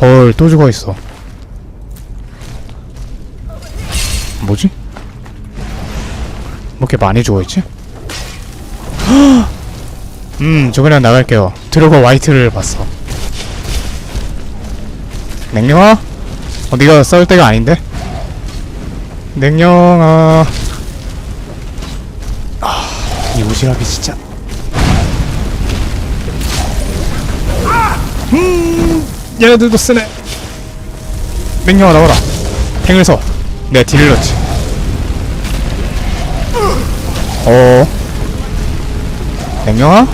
헐, 또 죽어 있어. 뭐지? 뭐 이렇게 많이 죽어 있지? 음, 저 그냥 나갈게요. 드로거 화이트를 봤어. 냉령아? 어, 네가 싸울 때가 아닌데? 냉령아. 아, 이 오지랖이 진짜. 얘네들도 쓰네. 냉령아 나와라. 탱을 서. 내 딜을 넣지. 어. 냉령아?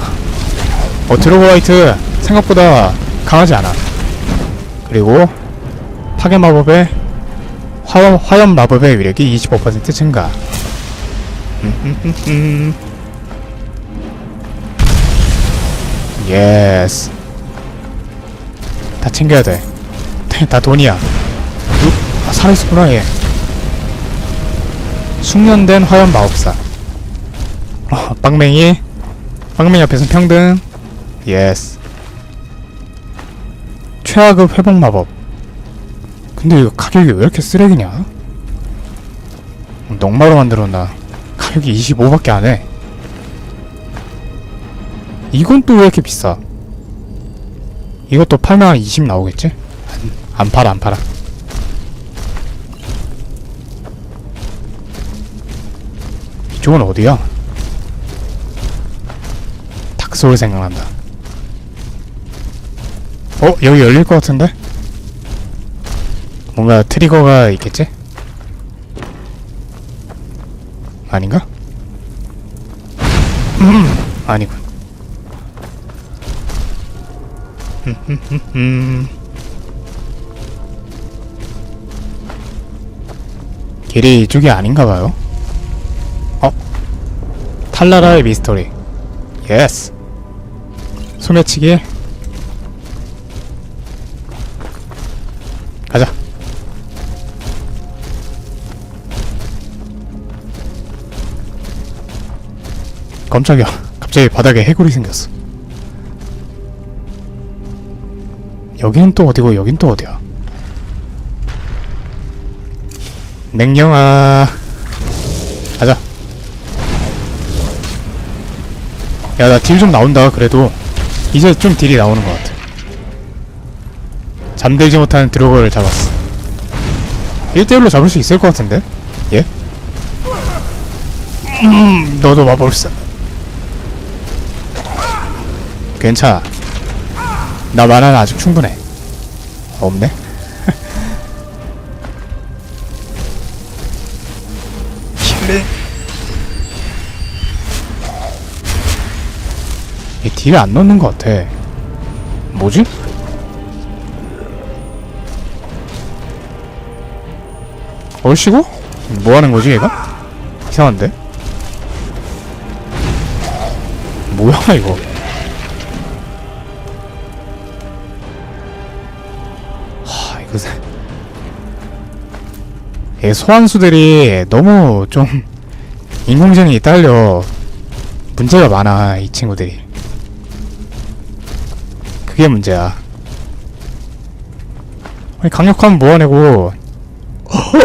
어, 드로고 화이트 생각보다 강하지 않아. 그리고 파괴 마법의 화, 화염 마법의 위력이 25% 증가. 음, 예스. 다 챙겨야 돼. 다 돈이야. 우, 아, 살아있었구나, 얘. 숙련된 화염 마법사. 어, 빵맹이. 빵맹이 옆에서 평등. 예스. 최하급 회복 마법. 근데 이거 가격이 왜 이렇게 쓰레기냐? 녹마로 만들었나? 가격이 25밖에 안 해. 이건 또 왜 이렇게 비싸? 이것도 팔면 한20 나오겠지? 안, 안 팔아, 안 팔아. 이쪽은 어디야? 닥소울 생각난다. 어? 여기 열릴 것 같은데? 뭔가 트리거가 있겠지? 아닌가? 음, 아니군. 길이 이쪽이 아닌가봐요. 어? 탈라라의 미스터리. 예스. 소매치기. 가자. 깜짝이야. 갑자기 바닥에 해골이 생겼어. 여기는 또 어디고 여긴 또 어디야? 냉령아. 가자. 야 나 딜 좀 나온다 그래도. 이제 좀 딜이 나오는 것 같아. 잠들지 못하는 드로거를 잡았어. 1대1로 잡을 수 있을 것 같은데? 예? 음 너도 마법사. 괜찮아 나 만화는 아직 충분해 없네? 힐링 얘 딜을 안 넣는 것 같아 뭐지? 얼씨구? 뭐 하는 거지 얘가? 이상한데? 뭐야 이거 소환수들이 너무 좀 인공지능이 딸려 문제가 많아 이 친구들이. 그게 문제야. 아니 강력하면 뭐하냐고. 어허!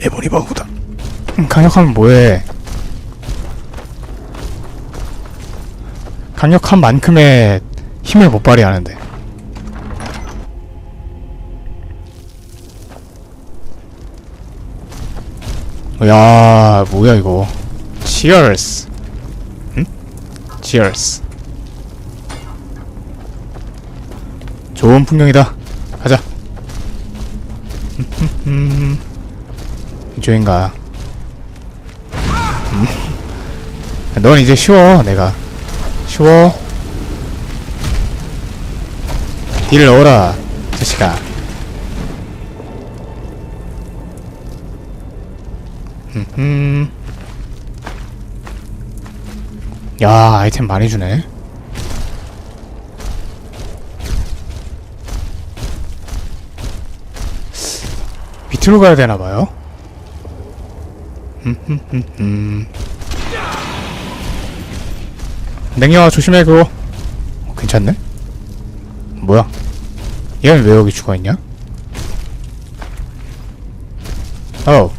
에보니 바보다. 음, 강력하면 뭐해. 강력한 만큼의 힘을 못 발휘하는데 야 뭐야 이거? Cheers. 응? Cheers. 좋은 풍경이다. 가자. 이쪽인가? 음. 넌 이제 쉬워 내가. 쉬워. 딜을 넣어라 자식아 음. 야, 아이템 많이 주네. 밑으로 가야 되나 봐요. 음. 냉영아 조심해 그거. 어, 괜찮네. 뭐야? 얘는 왜 여기 죽어있냐? 어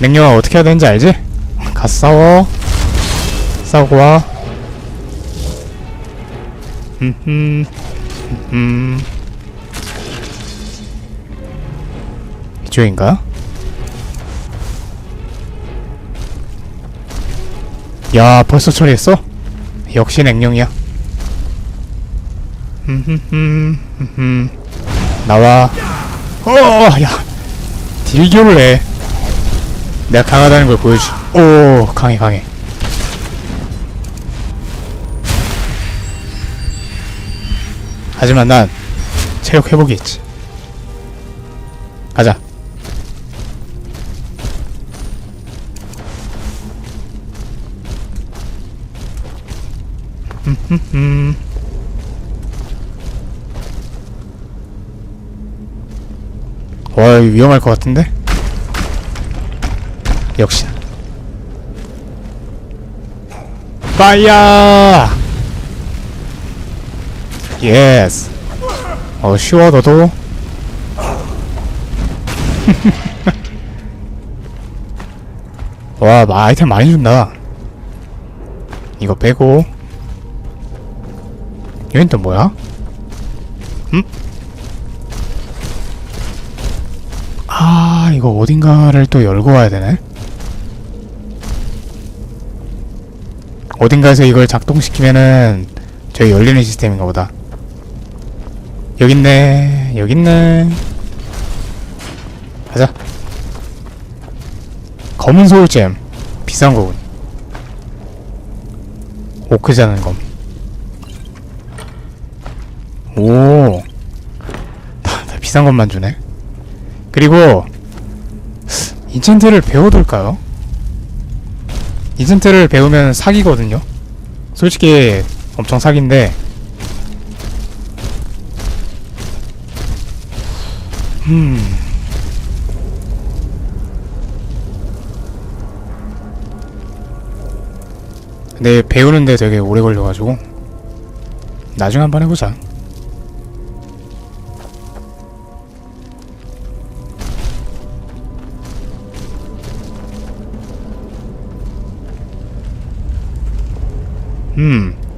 냉룡아 어떻게 해야 되는지 알지? 가서 싸워. 싸우고 와. 이쪽인가? 야 벌써 처리했어? 역시 냉룡이야. 나와. 어야. 딜교를 해 내가 강하다는 걸 보여주 오 강해 강해. 하지만 난 체력 회복이 있지. 가자. 와 위험할 것 같은데? 역시. 파이어! 예스. 어 쉬워 너도. 와 마- 아이템 많이 준다. 이거 빼고. 여긴 또 뭐야? 음? 아 이거 어딘가를 또 열고 와야 되네 어딘가에서 이걸 작동시키면은 저기 열리는 시스템인가 보다. 여깄네 여깄네 가자. 검은 소울잼. 비싼 거군. 오크자는 검. 오, 다, 다 비싼 것만 주네. 그리고 인챈트를 배워둘까요? 인챈트를 배우면 사기거든요. 솔직히 엄청 사기인데. 음. 근데 배우는데 되게 오래 걸려가지고 나중에 한번 해보자.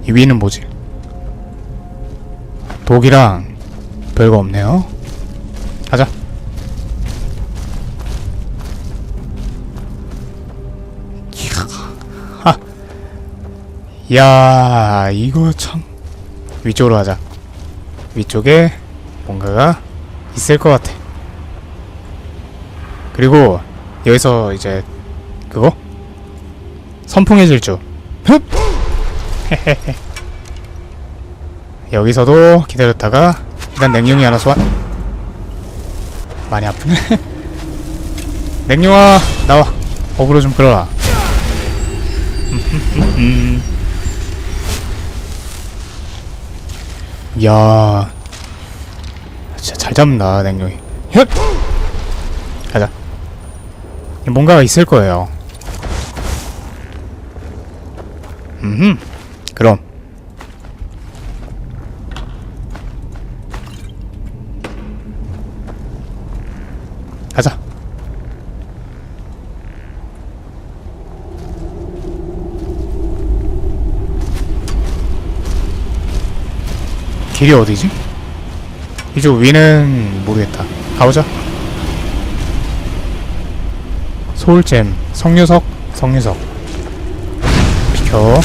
이 위는 뭐지? 독이랑 별거 없네요. 가자. 야, 이거 참 위쪽으로 가자. 위쪽에 뭔가가 있을 것 같아. 그리고 여기서 이제 그거 선풍의 질주. 흡! 여기서도 기다렸다가 일단 냉룡이 하나 소환. 많이 아프네. 냉룡아 나와. 어그로 좀 끌어라. 야 진짜 잘 잡는다 냉룡이. 헥 가자. 뭔가가 있을 거예요. 음 그럼. 가자. 길이 어디지? 이쪽 위는 모르겠다. 가보자. 소울잼 성유석 성유석. 비켜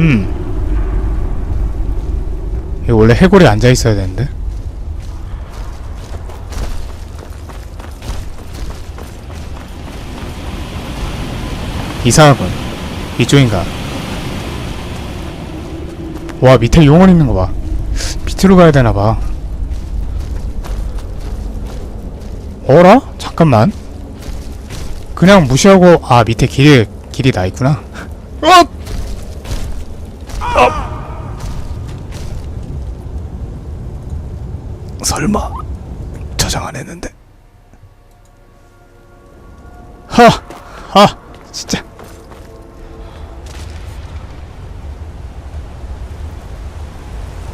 음. 이거 원래 해골이 앉아 있어야 되는데. 이상하군. 이쪽인가? 와, 밑에 용원 있는 거 봐. 밑으로 가야 되나 봐. 어라? 잠깐만. 그냥 무시하고, 아, 밑에 길이, 길이 나 있구나. 어! 설마 저장 안 했는데? 하하 진짜.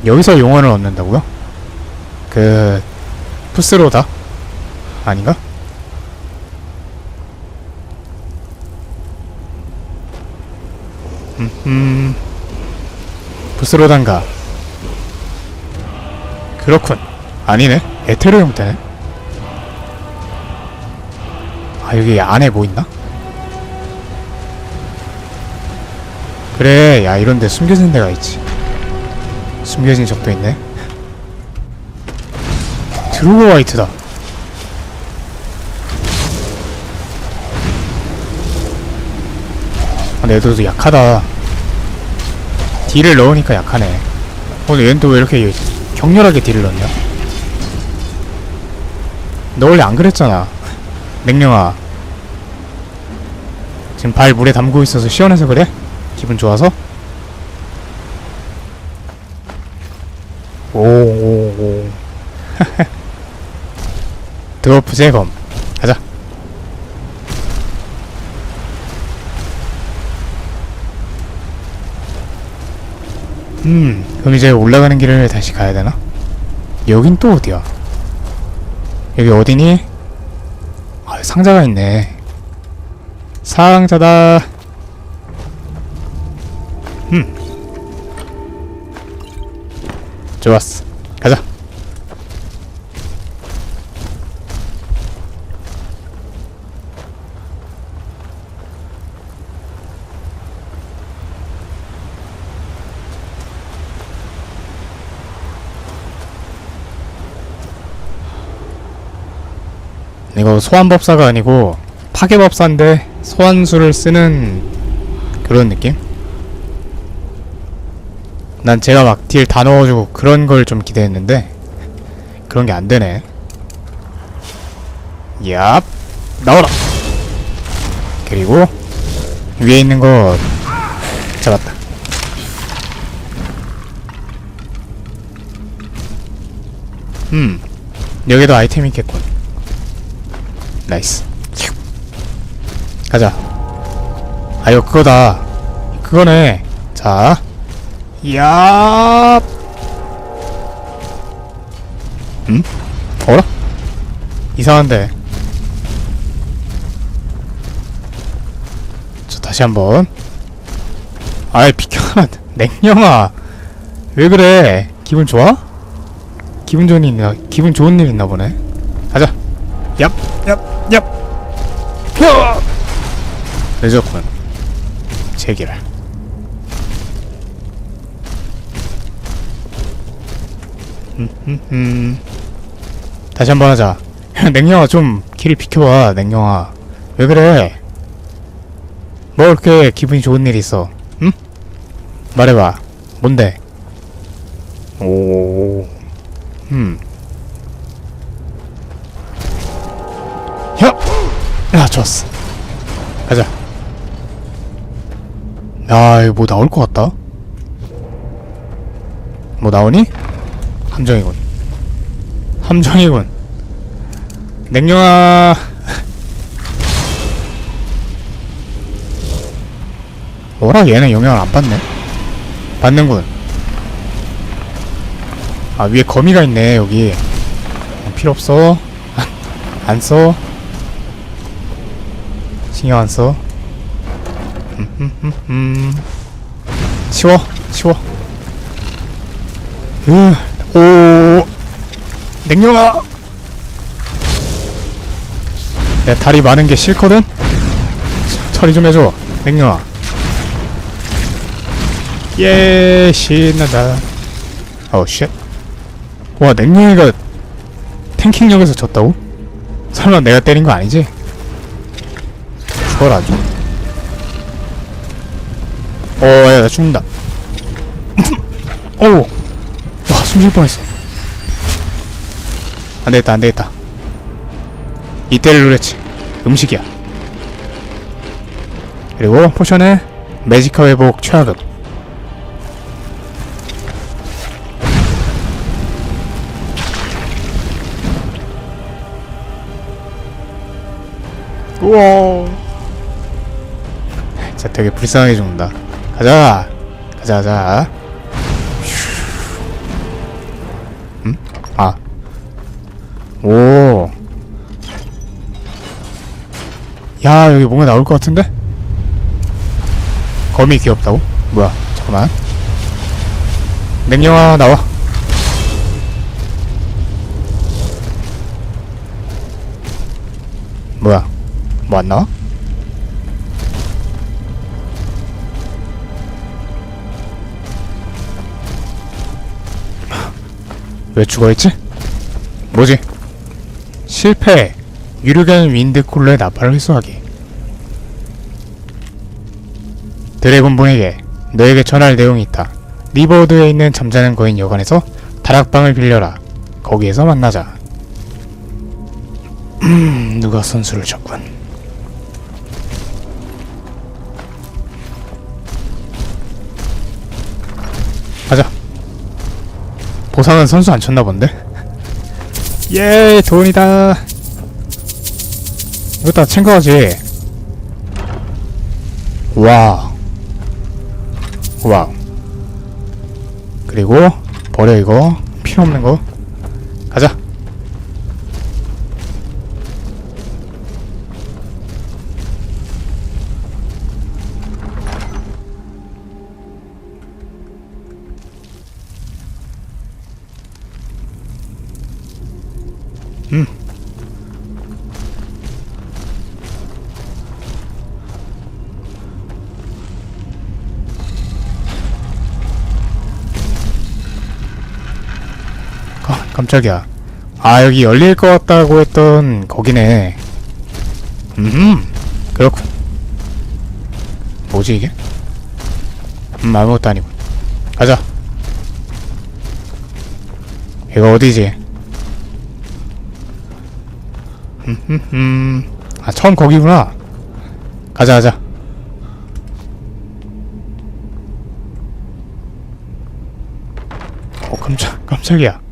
여기서 용언을 얻는다고요? 그 푸스로다? 아닌가? 음, 음 부스로단가. 그렇군. 아니네. 에테르 형태네. 아 여기 안에 뭐 있나? 그래 야 이런데 숨겨진 데가 있지. 숨겨진 적도 있네. 드루고 화이트다. 아, 내 너도 약하다 딜을 넣으니까 약하네. 오늘 얘는 또 왜 이렇게 격렬하게 딜을 넣냐? 너 원래 안 그랬잖아. 맹령아. 지금 발 물에 담고 있어서 시원해서 그래? 기분 좋아서? 오오오. 드워프 제검 가자 음 그럼 이제 올라가는 길을 다시 가야 되나? 여긴 또 어디야? 여기 어디니? 아 상자가 있네 상자다 음 좋았어 가자 이거 소환법사가 아니고 파괴법사인데 소환수를 쓰는 그런 느낌? 난 제가 막 딜 다 넣어주고 그런 걸 좀 기대했는데 그런 게 안 되네. 얍 나와라. 그리고 위에 있는 거 잡았다. 음 여기도 아이템이 있겠군. 나이스. 휴. 가자. 아 이거 그거다. 그거네. 자. 야. 음? 어라? 이상한데. 저 다시 한번. 아이 비켜. 냉령아. 왜 그래? 기분 좋아? 기분 좋은 일 있나? 기분 좋은 일 있나 보네. 가자. 얍, 얍, 얍. 펴. 늦었군. 제기를. 음, 음, 음. 다시 한 번 하자. 냉영아 좀 길을 비켜봐, 냉영아. 왜 그래? 뭐 이렇게 기분이 좋은 일 있어? 응? 말해봐. 뭔데? 오, 음. 야, 좋았어. 가자. 야, 이거 뭐 나올 것 같다? 뭐 나오니? 함정이군. 함정이군. 냉정아. 뭐라 얘는 영향을 안 받네. 받는군. 아 위에 거미가 있네 여기. 어, 필요 없어. 안 써. 신경 안 써. 치워. 으, 오, 냉정아. 내 다리 많은 게 싫거든. 처리 좀 해줘, 냉정아. 예, 신난다. 어우 쉣. 와, 냉정이가 탱킹력에서 졌다고? 설마 내가 때린 거 아니지? 죽어라 아주 어, 야, 나 죽는다. 어우, 와, 숨 쉴 뻔했어. 안 되겠다, 안 되겠다. 이때를 노렸지. 음식이야. 그리고 포션에 매지카 회복 최하급. 우와. 진짜 되게 불쌍하게 죽는다. 가자. 가자, 가자. 음? 아. 오. 야, 여기 뭔가 나올 것 같은데? 거미 귀엽다고? 뭐야, 잠깐만. 냉영아, 나와. 뭐야, 뭐 안 나와? 왜 죽어있지? 뭐지? 실패! 유르겐 윈드쿨러의 나팔을 흡수하기 드래곤본에게 너에게 전할 내용이 있다 리버우드에 있는 잠자는 거인 여관에서 다락방을 빌려라 거기에서 만나자 음, 누가 선수를 쳤군 보상은 선수 안 쳤나 본데? 예, 돈이다. 이거 다 챙겨가지. 와. 와. 그리고 버려 이거 필요 없는 거. 깜짝이야. 아, 여기 열릴 것 같다고 했던 거기네. 음, 그렇군. 뭐지, 이게? 음, 아무것도 아니고. 가자. 이거 어디지? 음. 아, 처음 거기구나. 가자, 가자. 어, 깜짝, 깜짝이야.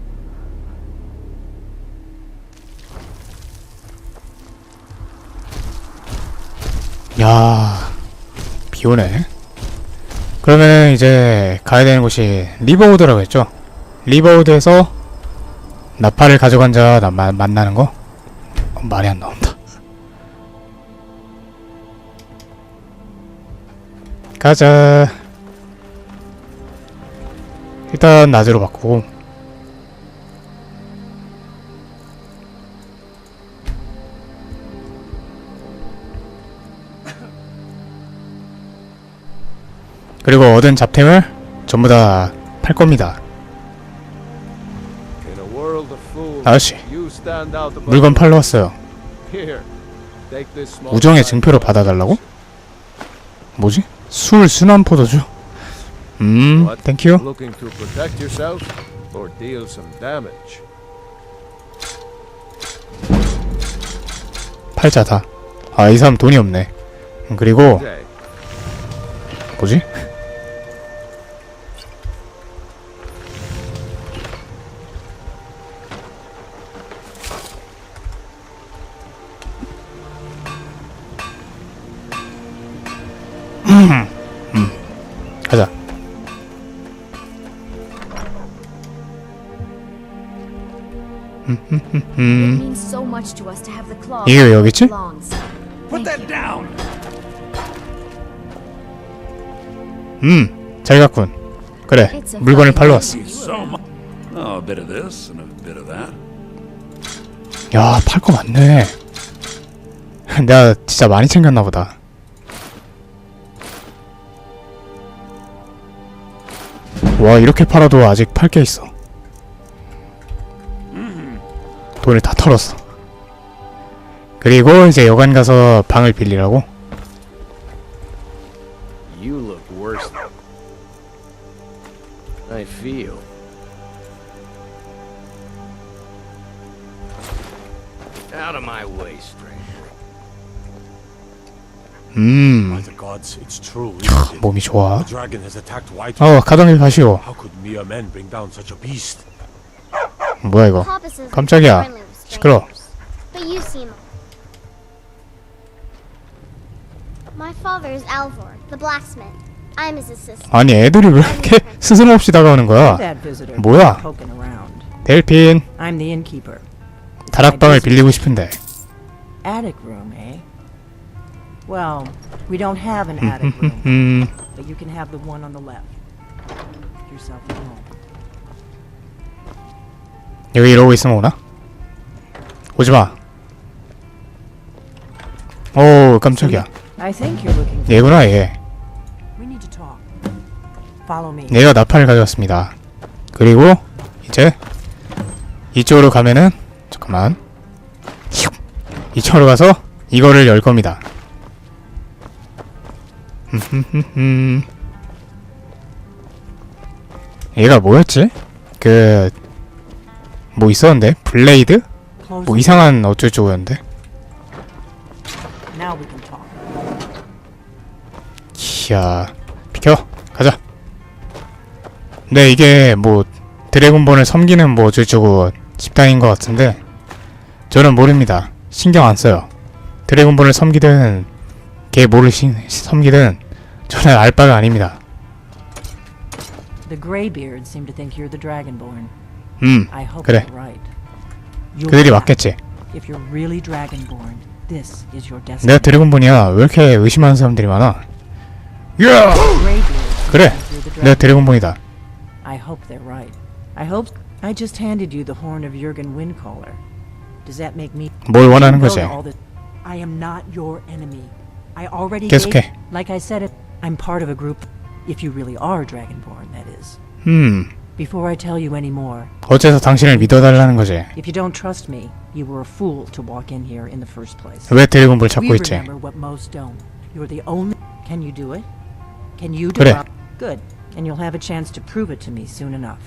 야, 비 오네. 그러면 이제 가야 되는 곳이 리버우드라고 했죠. 리버우드에서 나팔을 가져간 자 나- 마- 만나는 거 어, 말이 안 나온다. 가자. 일단 낮으로 바꾸고 그리고 얻은 잡템을 전부 다 팔 겁니다. 아저씨, 물건 팔러 왔어요. 우정의 증표를 받아달라고? 뭐지? 술 순환 포도주? 음? 땡큐. Damage? 팔자 다. 아, 이 사람 돈이 없네. 음, 그리고. 뭐지? Claw 이게 왜 여기 있지? 음, 잘 갔군. 그래, 물건을 팔러 왔어. Oh. 야, 팔 거 많네. 내가 진짜 많이 챙겼나 보다. 와, 이렇게 팔아도 아직 팔 게 있어. 돈을 다 털었어. 그리고 이제 여관 가서 방을 빌리라고? You look worse. I feel. Out of my way, stranger. 음, By the gods, it's true, isn't it? 몸이 좋아. The dragon has attacked White. 어, 가정일 가시오. How could mere men bring down such a beast? 뭐야 이거? 깜짝이야. 시끄러. 아니 애들이 왜 이렇게 스스럼 없이 다가오는 거야? 뭐야? 델핀. 다락방을 빌리고 싶은데 Attic room, eh? Well, we don't have an attic room, 음 but you can have the one on the left. Make yourself at home. 여기 이러고 있으면 오나? 오지마 오 깜짝이야 얘구나 얘. 얘가 나팔을 가져왔습니다 그리고 이제 이쪽으로 가면은 잠깐만 슉. 이쪽으로 가서 이거를 열 겁니다. 얘가 뭐였지? 그... 뭐 있었는데? 블레이드? 뭐 the 이상한 talk. 이야 비켜 가자 네 이게 뭐 드래곤본을 섬기는 뭐 어쩌고저쩌고 집단인 것 같은데 저는 모릅니다 신경 안 써요 드래곤본을 섬기든 걔 뭐를 시, 섬기든 저는 알 바가 아닙니다 The Greybeards seem to think you're the Dragonborn. 음 그래 그들이 맞겠지. 내가 드래곤본이야 왜 이렇게 의심하는 사람들이 많아 야 그래 내가 드래곤본이다 I hope they're right. I hope I just handed you the horn of Jurgen Windcaller. Does that make me 뭘 원하는 거지 I am not your enemy. I already 계속해. gave- like I said I'm part of a group if you really are Dragonborn that is. 음 Before I tell you any more, 어째서 당신을 믿어달라는 거지 if you don't trust me, you were a fool to walk in here in the first place. 왜 드래곤볼 We 찾고 있지 remember what most don't. You're the only. Can you do it? Can you do 그래. it? Good. And you'll have a chance to prove it to me soon enough.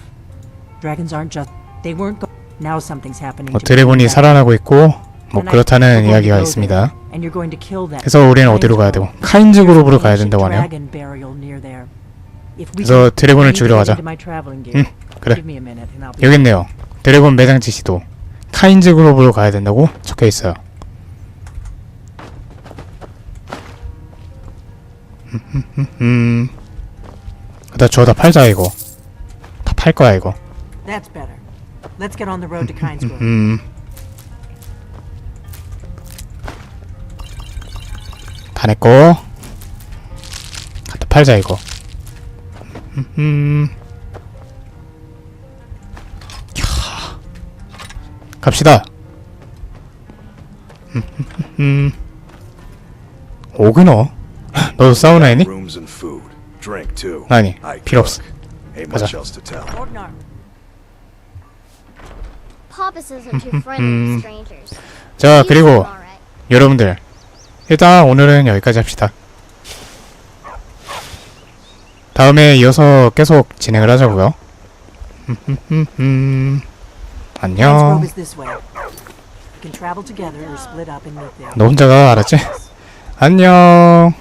Dragons aren't just. They weren't. Go- now something's happening. 뭐 to. 드래곤이 살아나고 있고 뭐 And I- 그렇다는 going to 이야기가 있습니다. And you're going to kill that. 그래서 우리는 어디로 가야 되고 카인즈 그룹으로 가야 된다고 하네요. Dragon burial near there. 그래서 드래곤을 죽이러 가자. 응. 그래. 여기 있네요. 드래곤 매장 지시도 카인즈 그룹으로 가야 된다고 적혀 있어요. 음, 나 저거 다 팔자 이거. 다 팔 거야 이거. 음. 다 내꺼. 갖다 팔자 이거. 음. 캬. 갑시다. 음. 오그너. 너도 사우나 했니? 아니, 필요 없어. 가자. 자, 그리고. 여러분들 일단 오늘은 여기까지 합시다. 다음에 이어서 계속 진행을 하자고요. 음, 안녕. 너 혼자가 알았지? 안녕.